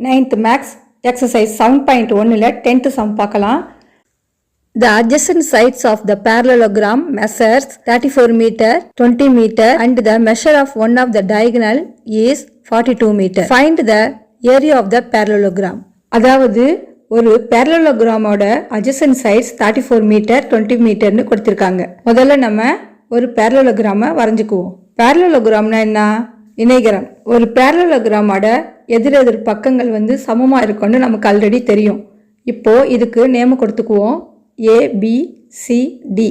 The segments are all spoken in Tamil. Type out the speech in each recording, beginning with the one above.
Ninth maths exercise seven point ஒன்னில் டென்த்து சம் பார்க்கலாம் The adjacent sides of the parallelogram measures 34 meter, 20 meter and the measure of one of the diagonal is 42 meter. Find the area of the parallelogram. அதாவது ஒரு parallelogramோட adjacent sides 34 மீட்டர் 20 மீட்டர்னு கொடுத்துருக்காங்க முதல்ல நம்ம ஒரு parallelogramமை வரைஞ்சுக்குவோம் parallelogramனா என்ன இணைகரம் ஒரு parallelogramோட எதிரெதிர் பக்கங்கள் வந்து சமமாக இருக்கும்னு நமக்கு ஆல்ரெடி தெரியும். இப்போது இதுக்கு name கொடுத்துக்குவோம். ABCD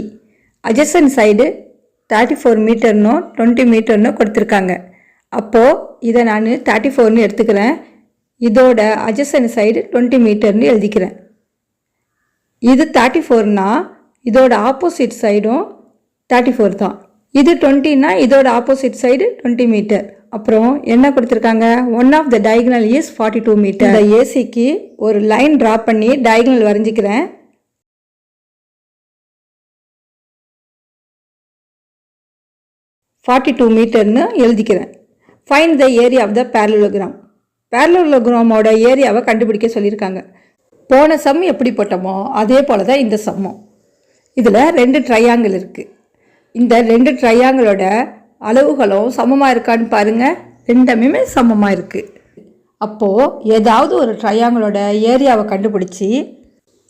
adjacent side thirty four மீட்டர்னோ twenty மீட்டர்னோ கொடுத்துருக்காங்க. அப்போது இதை நான் தேர்ட்டி ஃபோர்னு எடுத்துக்கிறேன். இதோட அஜசன் சைடு டுவெண்ட்டி மீட்டர்னு எழுதிக்கிறேன். இது தேர்ட்டி ஃபோர்னா இதோட ஆப்போசிட் சைடும் தேர்ட்டி ஃபோர் தான். இது டுவெண்ட்டினா இதோட ஆப்போசிட் சைடு டுவெண்ட்டி மீட்டர் அப்புறம் என்ன கொடுத்துருக்காங்க? One of the diagonal is forty two metre இந்த ஏசிக்கு ஒரு லைன் ட்ரா பண்ணி டயக்னல் வரைஞ்சிக்கிறேன். ஃபார்ட்டி டூ மீட்டர்னு எழுதிக்கிறேன். Find the area of the parallelogram பேரலோகிராமோட ஏரியாவை கண்டுபிடிக்க சொல்லியிருக்காங்க. போன சம் எப்படி போட்டோமோ அதே போல தான் இந்த சம்மும் இதில் ரெண்டு ட்ரையாங்கிள் இருக்குது இந்த ரெண்டு ட்ரையாங்கிளோட அளவுகளும் சமமாக இருக்கான்னு பாருங்கள் ரெண்டுமே சமமாக இருக்குது அப்போது ஏதாவது ஒரு ட்ரையாங்கிளோட ஏரியாவை கண்டுபிடிச்சி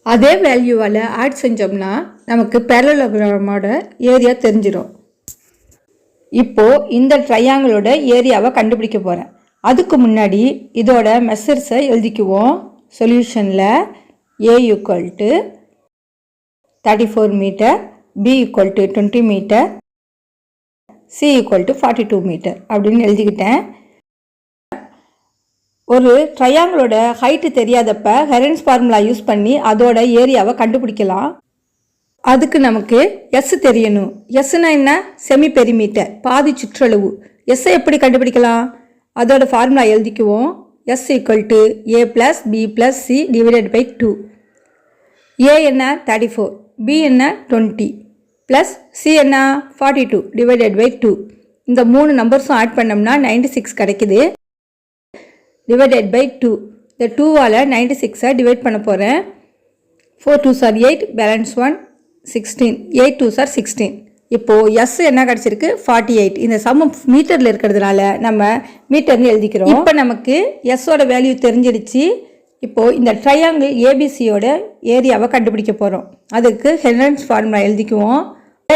அதே வேல்யூவால் ஆட் செஞ்சோம்னா நமக்கு பேரலோகிராமோட ஏரியா தெரிஞ்சிடும் இப்போது இந்த ட்ரையாங்கிளோட ஏரியாவை கண்டுபிடிக்க போகிறேன் அதுக்கு முன்னாடி இதோட மெசர்ஸை எழுதிக்குவோம். சொல்யூஷனில் A equal to thirty four metre B equal to twenty metre C equal to forty two metre அப்படின்னு எழுதிக்கிட்டேன். ஒரு ட்ரையாங்கிளோட ஹைட்டு தெரியாதப்ப ஹெரன்ஸ் ஃபார்முலா யூஸ் பண்ணி அதோட ஏரியாவை கண்டுபிடிக்கலாம். அதுக்கு நமக்கு எஸ் தெரியணும். எஸ்னா என்ன? செமி பெரிமீட்டர் பாதி சுற்றளவு. எஸ்ஸை எப்படி கண்டுபிடிக்கலாம்? அதோட formula எழுதிக்குவோம். S equal to A plus B plus C divided by two A என்ன? தேர்ட்டி ஃபோர் பி என்ன? டுவெண்ட்டி ப்ளஸ் சி என்ன? Forty two divided by two இந்த மூணு நம்பர்ஸும் ஆட் பண்ணோம்னா நைன்டி சிக்ஸ் கிடைக்குது. டிவைடட் பை டூ இந்த டூவால் நைன்டி சிக்ஸை டிவைட் பண்ண போகிறேன் four two are eight balance one sixteen eight two are sixteen இப்போது எஸ் என்ன கிடச்சிருக்கு? ஃபார்ட்டி எயிட் இந்த சமம் மீட்டரில் இருக்கிறதுனால நம்ம மீட்டர்னு எழுதிக்கிறோம். இப்போ நமக்கு எஸ்ஸோட வேல்யூ தெரிஞ்சிடுச்சு. இப்போது இந்த ட்ரையாங்கிள் ஏபிசியோட ஏரியாவை கண்டுபிடிக்க போகிறோம் அதுக்கு Heron's formula எழுதிக்குவோம்.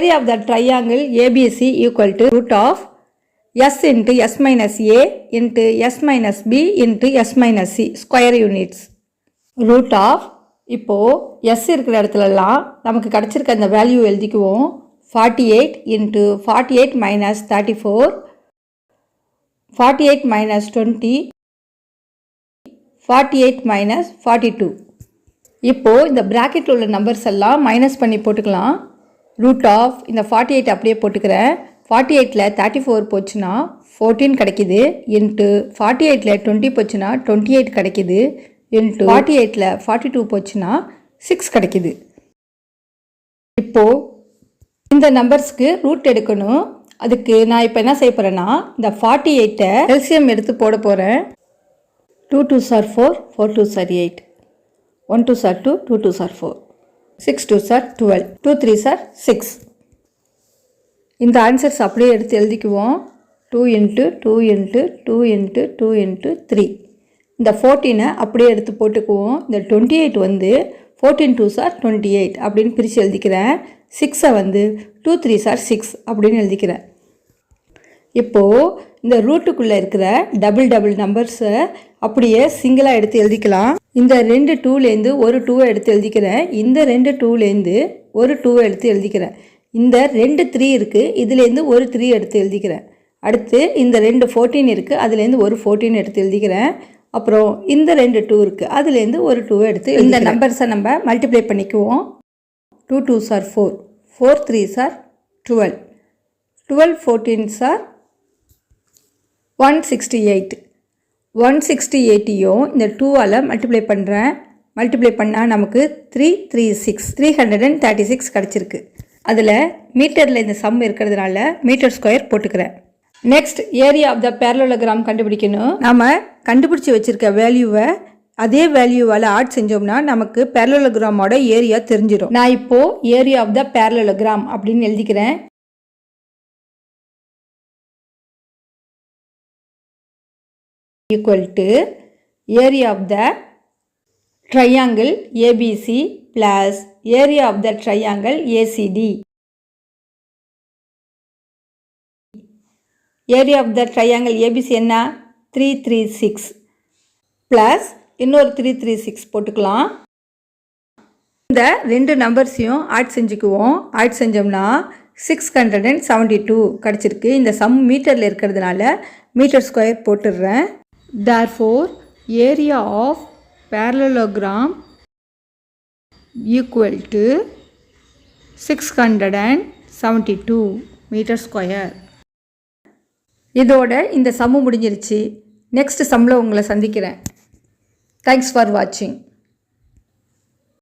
Area of the triangle ABC equal to root of S into S minus A into S minus B into S minus C square units root of இப்போது எஸ் இருக்கிற இடத்துலலாம் நமக்கு கிடச்சிருக்க அந்த value எழுதிக்குவோம். Forty eight into forty eight minus thirty four forty eight minus twenty forty eight minus forty two இப்போது இந்த ப்ராக்கெட்டில் உள்ள நம்பர்ஸ் எல்லாம் மைனஸ் பண்ணி போட்டுக்கலாம். ரூட் ஆஃப் இந்த ஃபார்ட்டி எயிட் அப்படியே போட்டுக்கிறேன். ஃபார்ட்டி எயிட்டில் தேர்ட்டி ஃபோர் போச்சுன்னா ஃபோர்டீன் கிடைக்கிது. இன்ட்டு ஃபார்ட்டி எயிட்டில் டுவெண்ட்டி போச்சுன்னா டுவெண்ட்டி எயிட் கிடைக்கிது. இன்ட்டு ஃபார்ட்டி எயிட்டில் ஃபார்ட்டி டூ போச்சுன்னா சிக்ஸ் கிடைக்கிது. இப்போது இந்த நம்பர்ஸ்க்கு ரூட் எடுக்கணும். அதுக்கு நான் இப்போ என்ன செய்ய போகிறேன்னா இந்த ஃபார்ட்டி எயிட்டை எல்சிஎம் எடுத்து போட போகிறேன் two two are four four two are eight one two are two two two are four six two are twelve. Two three are six. இந்த ஆன்சர்ஸ் அப்படியே எடுத்து எழுதிக்குவோம். Two into two into two into two into three. இந்த ஃபோர்டீனை அப்படியே எடுத்து போட்டுக்குவோம். இந்த டுவெண்ட்டி எயிட் வந்து fourteen two are twenty eight அப்படின்னு பிரித்து எழுதிக்கிறேன். சிக்ஸை வந்து டூ த்ரீ சார் சிக்ஸ் அப்படின்னு எழுதிக்கிறேன். இப்போது இந்த ரூட்டுக்குள்ளே இருக்கிற டபுள் டபுள் நம்பர்ஸை அப்படியே சிங்கிளாக எடுத்து எழுதிக்கலாம். இந்த ரெண்டு டூலேருந்து ஒரு டூவை எடுத்து எழுதிக்கிறேன். இந்த ரெண்டு டூலேருந்து ஒரு டூவை எடுத்து எழுதிக்கிறேன். இந்த ரெண்டு த்ரீ இருக்குது இதுலேருந்து ஒரு த்ரீ எடுத்து எழுதிக்கிறேன். அடுத்து இந்த ரெண்டு ஃபோர்டீன் இருக்குது அதுலேருந்து ஒரு ஃபோர்டீன் எடுத்து எழுதிக்கிறேன். அப்புறம் இந்த ரெண்டு டூ இருக்குது அதுலேருந்து ஒரு டூவை எடுத்து இந்த நம்பர்ஸை நம்ம மல்டிப்ளை பண்ணிக்குவோம். Two two are four four three are twelve. Twelve fourteen are one sixty eight. One sixty எயிட்டியும் இந்த டூவால் மல்டிப்ளை பண்ணுறேன் மல்டிப்ளை பண்ணால் நமக்கு three three six three hundred and thirty six கிடச்சிருக்கு. அதில் மீட்டரில் இந்த சம் இருக்கிறதுனால மீட்டர் ஸ்கொயர் போட்டுக்கிறேன். Next area of the parallelogram கண்டுபிடிக்கணும். நம்ம கண்டுபிடிச்சி வச்சுருக்க வேல்யூவை அதே வேல்யூவால் ஆட் செஞ்சோம்னா நமக்கு பேரலோகிராமோட ஏரியா தெரிஞ்சிடும் நான் இப்போது ஏரியா ஆஃப் த பேரலோகிராம் அப்படின்னு எழுதிக்கிறேன். Equal to area of the triangle ABC plus area of the triangle ACD. Area of the triangle ABC என்ன? த்ரீ த்ரீ சிக்ஸ் ப்ளஸ் இன்னொரு த்ரீ த்ரீ சிக்ஸ் போட்டுக்கலாம். இந்த ரெண்டு நம்பர்ஸையும் ஆட் செஞ்சுக்குவோம். ஆட் செஞ்சோம்னா six hundred and seventy two கிடச்சிருக்கு. இந்த சம் மீட்டரில் இருக்கிறதுனால மீட்டர் ஸ்கொயர் போட்டுடுறேன். Therefore area of parallelogram equal to 672 metre square இதோட இந்த சம்மு முடிஞ்சிருச்சு. நெக்ஸ்ட் சம்மில் உங்களை சந்திக்கிறேன். தேங்க்ஸ் ஃபார் வாட்சிங்